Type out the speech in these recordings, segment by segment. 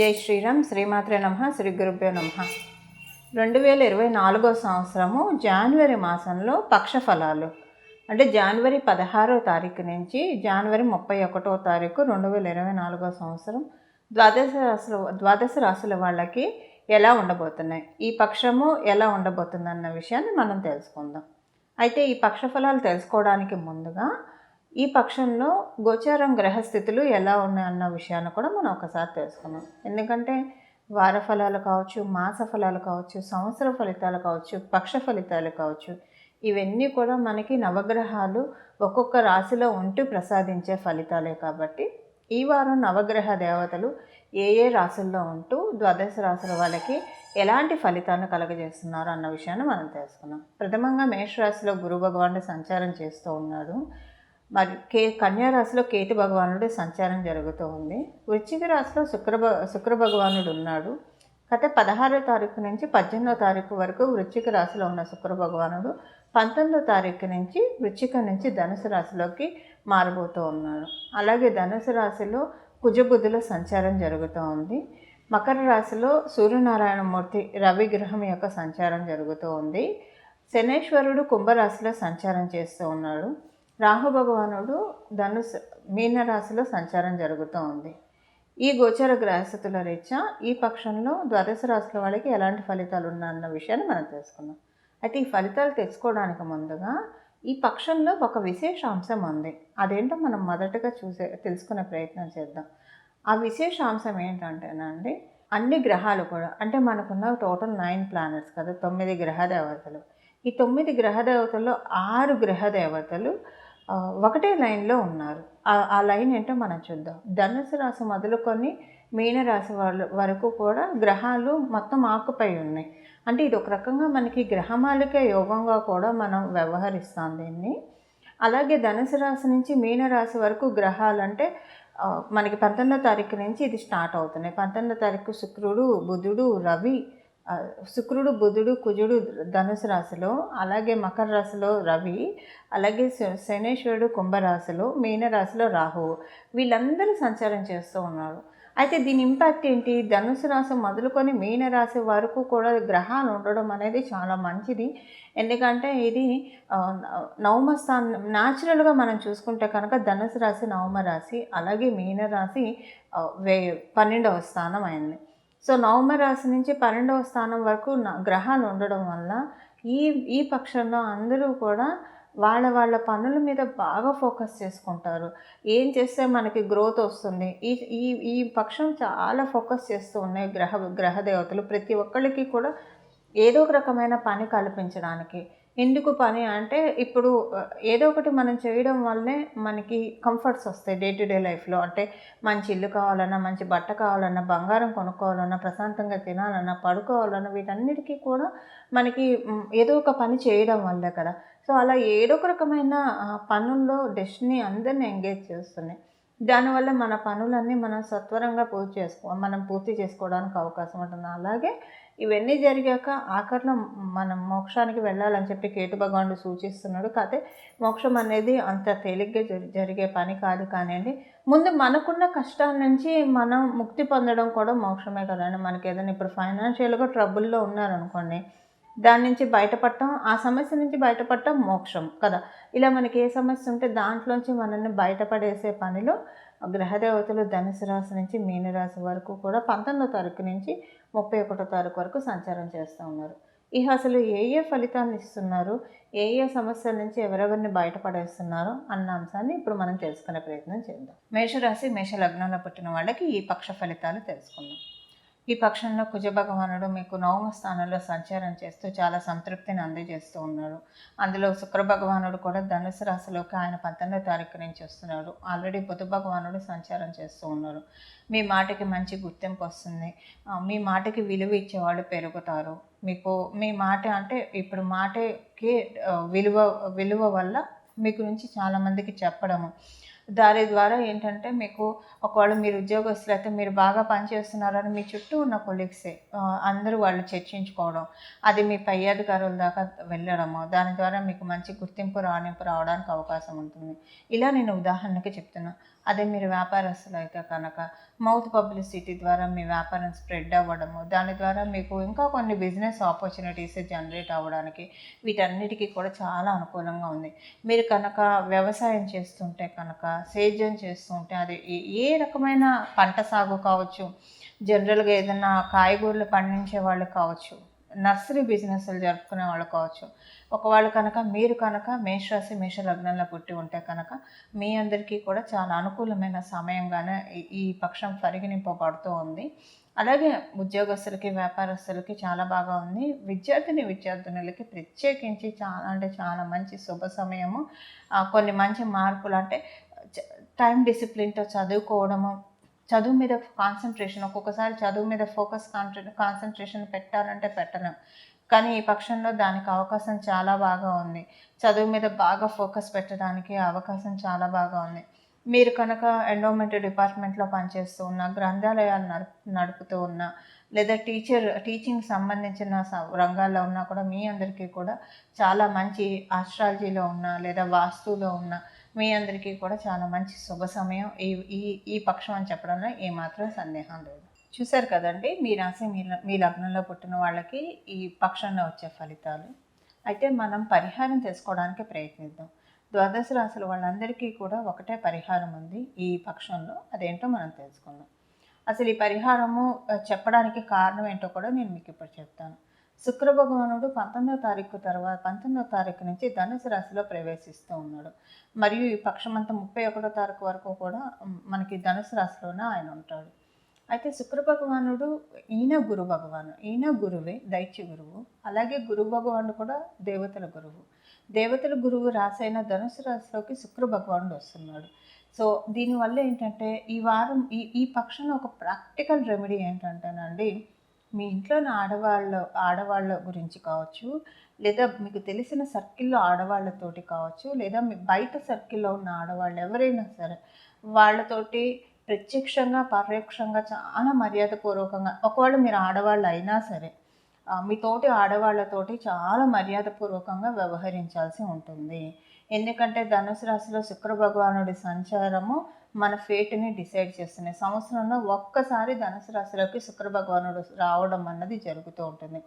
జై శ్రీరామ్. శ్రీమాత్రే నమ. శ్రీ గురుభ్యో నమ. రెండు వేల ఇరవై నాలుగో సంవత్సరము జనవరి మాసంలో పక్ష ఫలాలు అంటే జనవరి పదహారో తారీఖు నుంచి జనవరి ముప్పై ఒకటో తారీఖు రెండు వేల ఇరవై నాలుగో సంవత్సరం ద్వాదశ రాశుల ద్వాదశ రాశుల వాళ్ళకి ఎలా ఉండబోతున్నాయి? ఈ పక్షము ఎలా ఉండబోతుంది అన్న విషయాన్ని మనం తెలుసుకుందాం. అయితే ఈ పక్ష ఫలాలు తెలుసుకోవడానికి ముందుగా ఈ పక్షంలో గోచారం గ్రహస్థితులు ఎలా ఉన్నాయన్న విషయాన్ని కూడా మనం ఒకసారి తెలుసుకున్నాం ఎందుకంటే వార ఫలాలు కావచ్చు మాస ఫలాలు కావచ్చు సంవత్సర ఫలితాలు కావచ్చు పక్ష ఫలితాలు కావచ్చు ఇవన్నీ కూడా మనకి నవగ్రహాలు ఒక్కొక్క రాశిలో ఉంటూ ప్రసాదించే ఫలితాలే కాబట్టి ఈ వారం నవగ్రహ దేవతలు ఏ ఏ రాశుల్లో ఉంటూ ద్వాదశ రాశుల వాళ్ళకి ఎలాంటి ఫలితాలను కలగజేస్తున్నారు అన్న విషయాన్ని మనం తెలుసుకున్నాం ప్రథమంగా మేషరాశిలో గురు భగవానుడు సంచారం చేస్తూ ఉన్నాడు. మరి కే కన్యారాశిలో కేతు భగవానుడు సంచారం జరుగుతూ ఉంది. వృశ్చిక రాశిలో శుక్ర శుక్ర భగవానుడు ఉన్నాడు. గత పదహారో తారీఖు నుంచి పద్దెనిమిదో తారీఖు వరకు వృశ్చిక రాశిలో ఉన్న శుక్ర భగవానుడు పంతొమ్మిదో తారీఖు నుంచి వృశ్చిక నుంచి ధనుసు రాశిలోకి మారబోతూ ఉన్నాడు. అలాగే ధనుసు రాశిలో కుజబుద్ధుల సంచారం జరుగుతూ ఉంది. మకర రాశిలో సూర్యనారాయణమూర్తి రవిగ్రహం యొక్క సంచారం జరుగుతూ ఉంది. శనేశ్వరుడు కుంభరాశిలో సంచారం చేస్తూ ఉన్నాడు. రాహు భగవానుడు ధనుసు మీనరాశిలో సంచారం జరుగుతూ ఉంది. ఈ గోచర గ్రహస్థితుల రీత్యా ఈ పక్షంలో ద్వాదశ రాశుల వాళ్ళకి ఎలాంటి ఫలితాలు ఉన్నాయన్న విషయాన్ని మనం తెలుసుకుందాం. అయితే ఈ ఫలితాలు తెలుసుకోవడానికి ముందుగా ఈ పక్షంలో ఒక విశేష అంశం ఉంది. అదేంటో మనం మొదటగా చూసే తెలుసుకునే ప్రయత్నం చేద్దాం. ఆ విశేష అంశం ఏంటంటేనండి అన్ని గ్రహాలు కూడా అంటే మనకున్న టోటల్ నైన్ ప్లానెట్స్ కదా తొమ్మిది గ్రహ దేవతలు ఈ తొమ్మిది గ్రహ దేవతల్లో ఆరు గ్రహ దేవతలు ఒకటే లైన్లో ఉన్నారు. ఆ- లైన్ ఏంటో మనం చూద్దాం. ధనుసు రాశి మొదలుకొని మీనరాశి వాళ్ళ వరకు కూడా గ్రహాలు మొత్తం ఆకుపై ఉన్నాయి. అంటే ఇది ఒక రకంగా మనకి గ్రహమాలిక యోగంగా కూడా మనం వ్యవహరిస్తాం దీన్ని. అలాగే ధనుసు రాశి నుంచి మీనరాశి వరకు గ్రహాలు అంటే మనకి పంతొమ్మిదో తారీఖు నుంచి ఇది స్టార్ట్ అవుతున్నాయి. పంతొమ్మిదో తారీఖు శుక్రుడు బుధుడు రవి శుక్రుడు బుధుడు కుజుడు ధనుసు రాశిలో అలాగే మకర రాశిలో రవి అలాగే శ- శనేశ్వరుడు కుంభరాశిలో మీనరాశిలో రాహువు వీళ్ళందరూ సంచారం చేస్తూ ఉన్నారు. అయితే దీని ఇంపాక్ట్ ఏంటి? ధనుసు రాశి మొదలుకొని మీనరాశి వరకు కూడా గ్రహాలు ఉండడం అనేది చాలా మంచిది. ఎందుకంటే ఇది నవమ స్థానం న్యాచురల్గా మనం చూసుకుంటే కనుక ధనుసు రాశి నవమ రాశి అలాగే మీనరాశి వే పన్నెండవ స్థానం అయింది. సో నవమ రాశి నుంచి పన్నెండవ స్థానం వరకు న- గ్రహాలు ఉండడం వల్ల ఈ ఈ పక్షంలో అందరూ కూడా వాళ్ళ వాళ్ళ పనుల మీద బాగా ఫోకస్ చేసుకుంటారు. ఏం చేస్తే మనకి గ్రోత్ వస్తుంది? ఈ ఈ ఈ పక్షం చాలా ఫోకస్ చేస్తూ ఉన్నాయి గ్రహ గ్రహ దేవతలు ప్రతి ఒక్కళ్ళకి కూడా ఏదో ఒక రకమైన పని కల్పించడానికి. ఎందుకు పని అంటే ఇప్పుడు ఏదో ఒకటి మనం చేయడం వల్లే మనకి కంఫర్ట్స్ వస్తాయి డే టు డే లైఫ్లో అంటే మంచి ఇల్లు కావాలన్నా మంచి బట్ట కావాలన్నా బంగారం కొనుక్కోవాలన్నా ప్రశాంతంగా తినాలన్నా పడుకోవాలన్నా వీటన్నిటికీ కూడా మనకి ఏదో ఒక పని చేయడం వల్లే కదా. సో అలా ఏదో ఒక రకమైన పనుల్లో డెస్టినీ అందరిని ఎంగేజ్ చేస్తున్నాయి దానివల్ల మన పనులన్నీ మనం సత్వరంగా పూర్తి చేసుకో మనం పూర్తి చేసుకోవడానికి అవకాశం ఉంటుంది. అలాగే ఇవన్నీ జరిగాక ఆఖరిలో మనం మోక్షానికి వెళ్ళాలని చెప్పి కేతు భగవానుడు సూచిస్తున్నాడు. కాకపోతే మోక్షం అనేది అంత తేలిగ్గా జరి- జరిగే పని కాదు కానివ్వండి. ముందు మనకున్న కష్టాల నుంచి మనం ముక్తి పొందడం కూడా మోక్షమే కదండి. మనకి ఏదైనా ఇప్పుడు ఫైనాన్షియల్గా ట్రబుల్లో ఉన్నారనుకోండి దాని నుంచి బయటపడటం ఆ సమస్య నుంచి బయటపడటం మోక్షం కదా. ఇలా మనకి ఏ సమస్య ఉంటే దాంట్లోంచి మనల్ని బయటపడేసే పనిలో గ్రహదేవతలు ధనుసు రాశి నుంచి మీనరాశి వరకు కూడా పంతొమ్మిదో తారీఖు నుంచి ముప్పై ఒకటో తారీఖు వరకు సంచారం చేస్తూ ఉన్నారు. ఇక అసలు ఏ ఏ ఫలితాన్ని ఇస్తున్నారు? ఏ ఏ సమస్యల నుంచి ఎవరెవరిని బయటపడేస్తున్నారు? అన్న అంశాన్ని ఇప్పుడు మనం తెలుసుకునే ప్రయత్నం చేద్దాం. మేషరాశి మేష లగ్నంలో పుట్టిన వాళ్ళకి ఈ పక్ష ఫలితాలు తెలుసుకుందాం. ఈ పక్షంలో కుజ భగవానుడు మీకు నవమ స్థానంలో సంచారం చేస్తూ చాలా సంతృప్తిని అందజేస్తూ ఉన్నాడు అందులో శుక్ర భగవానుడు కూడా ధనుసు రాశిలోకి ఆయన పంతొమ్మిదో తారీఖు నుంచి వస్తున్నాడు ఆల్రెడీ బుధ భగవానుడు సంచారం చేస్తూ ఉన్నారు. మీ మాటకి మంచి గుర్తింపు వస్తుంది. మీ మాటకి విలువ ఇచ్చేవాళ్ళు పెరుగుతారు. మీకు మీ మాట అంటే ఇప్పుడు మాటకి విలువ విలువ వల్ల మీ గురించి చాలామందికి చెప్పడము. దాని ద్వారా ఏంటంటే మీకు ఒకవేళ మీరు ఉద్యోగస్తులు అయితే మీరు బాగా పనిచేస్తున్నారని మీ చుట్టూ ఉన్న కొలీగ్సే అందరూ వాళ్ళు చర్చించుకోవడం అది మీ పై అధికారుల దాకా వెళ్ళడము దాని ద్వారా మీకు మంచి గుర్తింపు రాణింపు రావడానికి అవకాశం ఉంటుంది. ఇలా నేను ఉదాహరణకి చెప్తున్నా. అదే మీరు వ్యాపారస్తులు అయితే కనుక మౌత్ పబ్లిసిటీ ద్వారా మీ వ్యాపారం స్ప్రెడ్ అవ్వడము దాని ద్వారా మీకు ఇంకా కొన్ని బిజినెస్ ఆపర్చునిటీస్ జనరేట్ అవ్వడానికి వీటన్నిటికీ కూడా చాలా అనుకూలంగా ఉంది. మీరు కనుక వ్యవసాయం చేస్తుంటే కనుక సేద్యం చేస్తుంటే అది ఏ- ఏ రకమైన పంట సాగు కావచ్చు? జనరల్గా ఏదైనా కాయగూరలు పండించే వాళ్ళు కావచ్చు. నర్సరీ బిజినెస్లు జరుపుకునే వాళ్ళు కావచ్చు. ఒకవేళ కనుక మీరు కనుక మేషరాశి మేష లగ్నంలో పుట్టి ఉంటే కనుక మీ అందరికీ కూడా చాలా అనుకూలమైన సమయంగానే ఈ- ఈ పక్షం పరిగణింపబడుతూ ఉంది. అలాగే ఉద్యోగస్తులకి వ్యాపారస్తులకి చాలా బాగా ఉంది. విద్యార్థిని విద్యార్థినులకి ప్రత్యేకించి చాలా అంటే చాలా మంచి శుభ సమయము. కొన్ని మంచి మార్పులు అంటే టైం డిసిప్లిన్తో చదువుకోవడము చదువు మీద కాన్సన్ట్రేషన్ ఒక్కొక్కసారి చదువు మీద ఫోకస్ కాన్సన్ట్రేషన్ పెట్టాలంటే పెట్టలేం. కానీ ఈ పక్షంలో దానికి అవకాశం చాలా బాగా ఉంది. చదువు మీద బాగా ఫోకస్ పెట్టడానికి అవకాశం చాలా బాగా ఉంది. మీరు కనుక ఎండోమెంట్ డిపార్ట్మెంట్లో పనిచేస్తూ ఉన్న గ్రంథాలయాలు నడు నడుపుతూ ఉన్న లేదా టీచర్ టీచింగ్ సంబంధించిన స- రంగాల్లో ఉన్నా కూడా మీ అందరికీ కూడా చాలా మంచి ఆస్ట్రాలజీలో ఉన్న లేదా వాస్తులో ఉన్న మీ అందరికీ కూడా చాలా మంచి శుభ సమయం. ఈ ఈ ఈ పక్షం అని చెప్పడంలో ఏమాత్రం సందేహం లేదు. చూశారు కదండి మీ రాశి మీ మీ లగ్నంలో పుట్టిన వాళ్ళకి ఈ పక్షంలో వచ్చే ఫలితాలు. అయితే మనం పరిహారం తెలుసుకోవడానికి ప్రయత్నిద్దాం. ద్వాదశ రాశుల వాళ్ళందరికీ కూడా ఒకటే పరిహారం ఉంది ఈ పక్షంలో. అదేంటో మనం తెలుసుకుందాం. అసలు ఈ పరిహారము చెప్పడానికి కారణం ఏంటో కూడా నేను మీకు ఇప్పుడు చెప్తాను. శుక్ర భగవానుడు పంతొమ్మిదో తారీఖు తర్వాత పంతొమ్మిదో తారీఖు నుంచి ధనుసు రాశిలో ప్రవేశిస్తూ ఉన్నాడు. మరియు ఈ పక్షమంతా ముప్పై ఒకటో తారీఖు వరకు కూడా మనకి ధనుసు రాశిలోనే ఆయన ఉంటాడు. అయితే శుక్ర భగవానుడు ఈయన గురు భగవాను. ఈయన గురువే దైత్య గురువు. అలాగే గురు భగవానుడు కూడా దేవతల గురువు. దేవతల గురువు రాసైన ధనుసు రాశిలోకి శుక్ర భగవానుడు వస్తున్నాడు. సో దీనివల్ల ఏంటంటే ఈ వారం ఈ ఈ పక్షంలో ఒక ప్రాక్టికల్ రెమెడీ ఏంటంటేనండి మీ ఇంట్లోని ఆడవాళ్ళ ఆడవాళ్ళ గురించి కావచ్చు లేదా మీకు తెలిసిన సర్కిల్లో ఆడవాళ్ళతోటి కావచ్చు లేదా మీ బయట సర్కిల్లో ఉన్న ఆడవాళ్ళు ఎవరైనా సరే వాళ్ళతోటి ప్రత్యక్షంగా పరోక్షంగా చాలా మర్యాదపూర్వకంగా ఒకవేళ మీరు ఆడవాళ్ళు అయినా సరే మీతోటి మీ తోటి ఆడవాళ్ళతోటి చాలా మర్యాదపూర్వకంగా వ్యవహరించాల్సి ఉంటుంది. ఎందుకంటే ధనుసు రాశిలో శుక్ర భగవానుడి సంచారము మన ఫేట్ని డిసైడ్ చేస్తున్నాయి. సంవత్సరంలో ఒక్కసారి ధనుసు రాశిలోకి శుక్ర భగవానుడు రావడం అన్నది జరుగుతూ ఉంటుంది.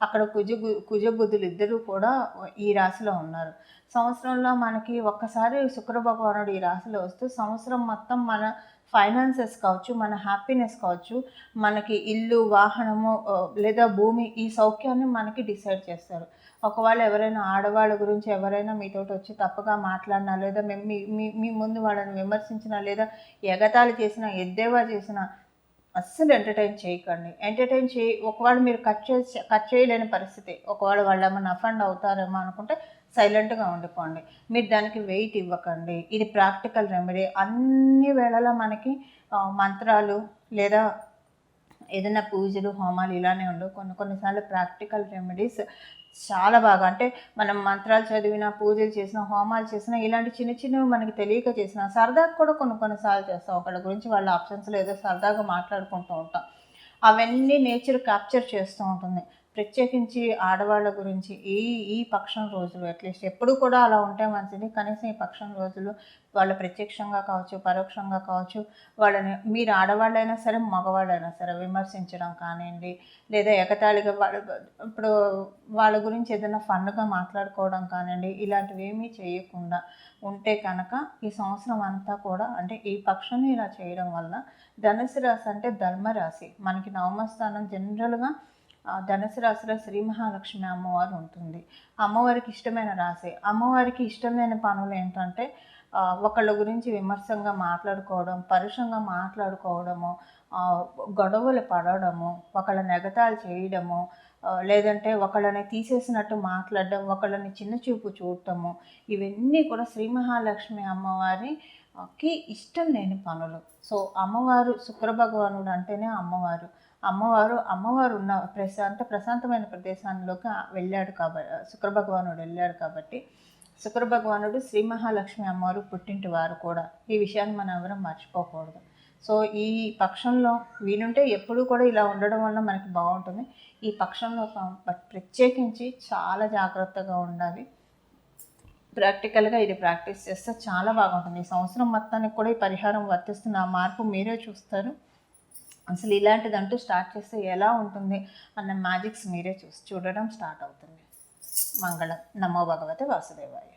అక్కడ కుజ కుజబుద్ధులు ఇద్దరు కూడా ఈ రాశిలో ఉన్నారు. సంవత్సరంలో మనకి ఒక్కసారి శుక్ర భగవానుడు ఈ రాశిలో వస్తూ సంవత్సరం మొత్తం మన ఫైనాన్సెస్ కావచ్చు మన హ్యాపీనెస్ కావచ్చు మనకి ఇల్లు వాహనము లేదా భూమి ఈ సౌఖ్యాన్ని మనకి డిసైడ్ చేస్తారు. ఒకవేళ ఎవరైనా ఆడవాళ్ళ గురించి ఎవరైనా మీతోటి వచ్చి తప్పుగా మాట్లాడినా లేదా మేము మీ మీ ముందు వాళ్ళని విమర్శించినా లేదా ఎగతాళి చేసినా ఎద్దేవా చేసినా అస్సలు ఎంటర్టైన్ చేయకండి. ఎంటర్టైన్ చేయి. ఒకవేళ మీరు కట్ చేసి కట్ చేయలేని పరిస్థితి ఒకవేళ వాళ్ళు ఏమైనా అఫండ్ అవుతారేమో అనుకుంటే సైలెంట్గా ఉండిపోండి. మీరు దానికి వెయిట్ ఇవ్వకండి. ఇది ప్రాక్టికల్ రెమెడీ అన్ని వేళలా మనకి మంత్రాలు లేదా ఏదైనా పూజలు హోమాలు ఇలానే ఉండవు. కొన్ని కొన్నిసార్లు ప్రాక్టికల్ రెమెడీస్ చాలా బాగా. అంటే మనం మంత్రాలు చదివినా పూజలు చేసినా హోమాలు చేసినా ఇలాంటి చిన్న చిన్నవి మనకి తెలియక చేసినా సరదాగా కూడా కొన్ని కొన్నిసార్లు చేస్తాం. ఒకళ్ళ గురించి వాళ్ళ ఆప్షన్స్లో ఏదో సరదాగా మాట్లాడుకుంటూ ఉంటాం. అవన్నీ నేచర్ క్యాప్చర్ చేస్తూ ఉంటుంది. ప్రత్యేకించి ఆడవాళ్ళ గురించి ఈ ఈ పక్షం రోజులు అట్లీస్ట్ ఎప్పుడు కూడా అలా ఉంటే మంచిది. కనీసం ఈ పక్షం రోజులు వాళ్ళ ప్రత్యక్షంగా కావచ్చు పరోక్షంగా కావచ్చు వాళ్ళని మీరు ఆడవాళ్ళైనా సరే మగవాళ్ళైనా సరే విమర్శించడం కానివ్వండి లేదా ఎగతాళిగా వాళ్ళ ఇప్పుడు వాళ్ళ గురించి ఏదైనా ఫన్గా మాట్లాడుకోవడం కానివ్వండి ఇలాంటివి ఏమీ చేయకుండా ఉంటే కనుక ఈ సంవత్సరం అంతా కూడా అంటే ఈ పక్షం ఇలా చేయడం వల్ల ధనుసు రాశి అంటే ధర్మరాశి. మనకి నవమస్థానం జనరల్గా ధనుసు రాశిలో శ్రీ మహాలక్ష్మి అమ్మవారు ఉంటుంది. అమ్మవారికి ఇష్టమైన రాశి. అమ్మవారికి ఇష్టమైన పనులు ఏంటంటే ఒకళ్ళ గురించి విమర్శంగా మాట్లాడుకోవడం పరుషంగా మాట్లాడుకోవడము గొడవలు పడడము ఒకళ్ళ నెగతాలు చేయడము లేదంటే ఒకళ్ళని తీసేసినట్టు మాట్లాడడం ఒకళ్ళని చిన్న చూపు చూడటము ఇవన్నీ కూడా శ్రీ మహాలక్ష్మి అమ్మవారికి ఇష్టం లేని పనులు. సో అమ్మవారు శుక్రభగవానుడు అంటేనే అమ్మవారు. అమ్మవారు అమ్మవారు ఉన్న ప్రశాంత ప్రశాంతమైన ప్రదేశాల్లోకి వెళ్ళాడు కాబట్టి శుక్ర భగవానుడు వెళ్ళాడు కాబట్టి శుక్ర భగవానుడు శ్రీ మహాలక్ష్మి అమ్మవారు పుట్టింటి వారు కూడా. ఈ విషయాన్ని మనం ఎవరం మర్చిపోకూడదు. సో ఈ పక్షంలో వీలుంటే ఎప్పుడూ కూడా ఇలా ఉండడం వల్ల మనకి బాగుంటుంది. ఈ పక్షంలో ప్రత్యేకించి చాలా జాగ్రత్తగా ఉండాలి. ప్రాక్టికల్గా ఇది ప్రాక్టీస్ చేస్తే చాలా బాగుంటుంది. ఈ సంవత్సరం మొత్తానికి కూడా ఈ పరిహారం వర్తిస్తున్న ఆ మార్పు మీరే చూస్తారు. అసలు ఇలాంటిదంటూ స్టార్ట్ చేస్తే ఎలా ఉంటుంది అన్న మ్యాజిక్స్ మీరే చూసి చూడడం స్టార్ట్ అవుతుంది. మంగళం. నమో భగవతే వాసుదేవాయ.